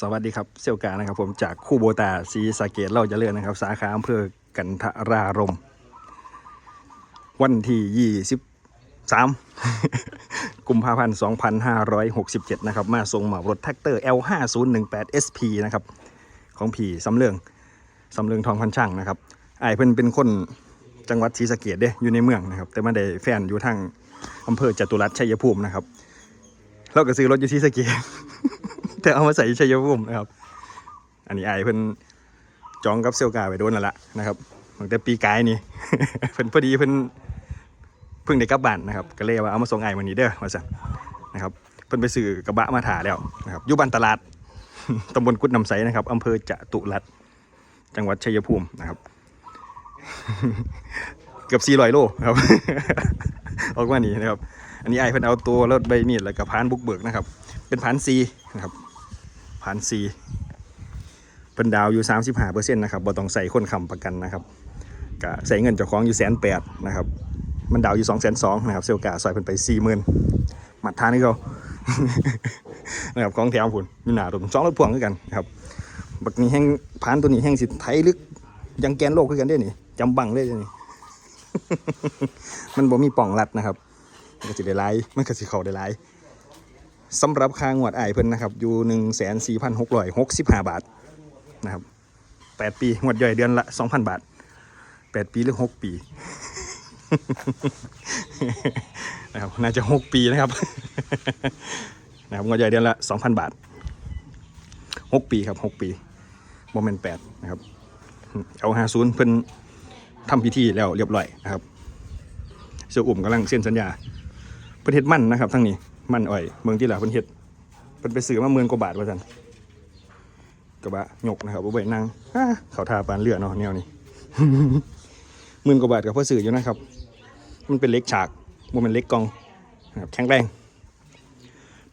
สวัสดีครับเซลกานะครับผมจากคู่โบตาซีสะเกตเราจะเลื่อนนะครับ สาขาอำเภอกันทรารม วันที่ 23 กุมภาพันธ์ 2567 นะครับ มาส่งเหมารถแท็กเตอร์ L5018 SP นะครับ ของผีสำเรืองสำเรืองทองพันช่างนะครับไอ้ายเพิ่นเป็นคนจังหวัดศรีสะเกดเด้อยู่ในเมืองนะครับ แต่มาได้แฟนอยู่ทางอำเภอจตุรัสชัยภูมินะครับเราก็ซื้อรถอยู่ที่สะเกด แต่เอามาใส่ชัยภูมินะครับ อันนี้ไอ้เพิ่นจองกับเซลกาไว้โดนแล้วละนะครับตั้งแต่ปีกายนี่เพิ่นพอดีเพิ่นเพิ่งได้กลับบ้านนะครับ ก็เลยว่าเอามาส่งไอ้ายวันนี้เด้อว่าซั่นนะครับ เพิ่นไปซื้อกระบะมาถ่าแล้วนะครับอยู่บ้านตลาดตำบลกุดน้ำใสนะครับอำเภอจะตุรัสจังหวัดชัยภูมินะครับเกือบ400โลครับ ออกมานี่นะครับ อันนี้ไอ้เพิ่นเอาตัวรถใบมีดแล้วก็พานบุกเบิกนะครับ เป็นพานซีนะครับ พานซีเป็นดาวอยู่35เปอร์เซ็นต์นะครับบ่ต้องใส่คนค้ำประกันนะครับก็ใส่เงินเจ้าของอยู่แสนแปดนะครับ มันดาวอยู่2 2 0 0 0นนะครับ เซลกาซอยเพิ่นไป40,000หมัดทานี่เขานะครับของแถวพุ่นมีหนาตัวสองรถพ่วงคือกันนะครับบักนี้แห้งพานตัวนี้แห้งสิไทยลึกยังแกนโลกคือกันได้นี่จำบังเลยเด้อนี่มันบ่มีป่องรัดนะครับ มันก็สิได้หลายมันก็สิเข้าได้หลาย สำหรับค่างวดไอ้เพิ่นนะครับ อยู่หนึ่งแสนสี่พันหกร้อยหกสิบห้าบาทนะครับแปดปีงวดย่อยเดือนละสองพันบาทแปดปีหรือหกปีนะครับน่าจะหกปีนะครับนะครับงวดย่อยเดือนละสองพันบาทหกปีครับหกปีโมเมนต์แปดนะครับเอาหาศูนย์เพิ่นทำพิธีแล้วเรียบร้อยนะครับเสี่ยอุ่มกำลังเซ็นสัญญาเพิ่นเฮ็ดมั่นนะครับทั้งนี้ มันอ้อยเมืองที่หละเพิ่นเฮ็ดเพิ่นไปซื้อมาหมื่นกว่าบาทว่าซั่นกระบะหยกนะครับบ่ไปนั่งเขาทาปานเรือเนาะแนวนี้หมื่นกว่าบาทก็พอซื้ออยู่นะครับ มันเป็นเล็กฉากบ่แม่นเล็กกองนะครับแข็งแรง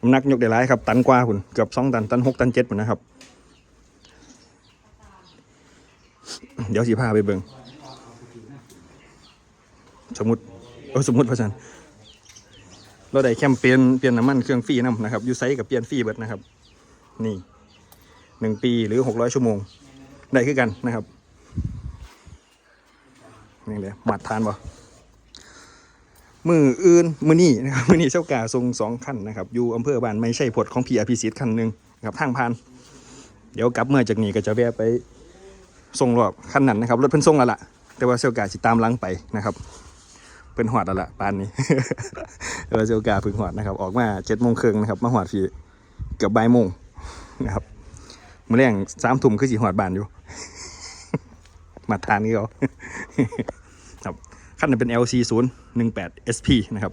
น้ำหนักยกได้หลายครับ ตันกว่าพุ่นเกือบ2ตันตัน6ตัน7พุ่นนะครับ เดี๋ยวสิพาไปเบิ่งสมมติเออสมมติพระอาจารย์ เราได้แคมเปญเปลี่ยนน้ำมันเครื่องฟรีนํนะครับยูไซกับเปลี่ยนฟรีเบิดนะครับ นี่หนึ่งปีหรือหกร้อยชั่วโมง ได้คือกันนะครับนี่เลยหมัดทานบ่มืออื่นมือนี่นะครับมือนี่เจ้ากาทรงสองขั้นนะครับอยู่อำเภอบ้านไม่ใช่ผดของพี่อภิสิทธิ์ขั้นหนึ่งนะครับทางพาน เดี๋ยวกลับเมื่อจากนี้ก็จะแวะไปส่งรอบขั้นนั้นนะครับรถเพิ่นส่งแล้วล่ะแต่ว่าเซลกาสิตามลังไปนะครับเป็นหอดแล้วล่ะปานนี้ เออเซลกาพึ่งหอดนะครับ ออกมาเจ็ดโมงครึ่งนะครับ มาหอดพี่เกือบบ่ายโมงนะครับมื้อแรงสามทุ่มคือสีหอดบานอยู่ มาทานนี่เขาครับขั้นนั้นเป็น LC 0 1 8 SP นะครับ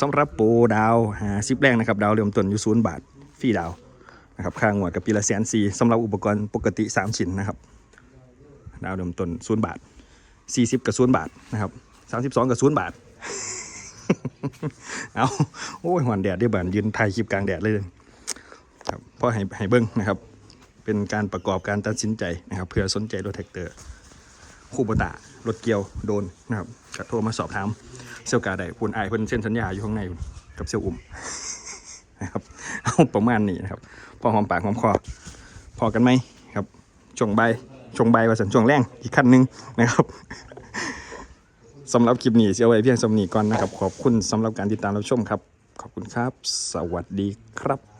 สำหรับโปรดาวหาซิปแรงนะครับ ดาวเริ่มต้นอยู่ศูนย์บาทฟรีดาวนะครับค่างวดกับปีละแสนสี่สำหรับอุปกรณ์ปกติ 3 ชิ้นนะครับ ดาวเริ่มต้นศูนย์บาท 40 กับศูนย์บาทนะครับ32 กับศูนย์บาท เอาโอ้ยหวานแดดได้บานยืนถ่ายคลิปกลางแดดเลยครับเพราะให้ให้เบิ้งนะครับ เป็นการประกอบการตัดสินใจนะครับเพื่อสนใจรถแท็กเตอร์คู่บตารถเกียวโดนนะครับก็โทรมาสอบถามเซลกาได้คุณอายเพิ่นเซ็นสัญญาอยู่ข้างในกับเซลอุ่มนะครับเอาประมาณนี้นะครับพอหอมปากหอมคอพอกันไหมครับช่วงใบช่วงใบว่าสันช่วงแรงอีกขั้นหนึ่งนะครับ สำหรับคลิปนี้เสียไว้เพียงสำนีก่อนนะครับ ขอบคุณสำหรับการติดตามรับชมครับ ขอบคุณครับ สวัสดีครับ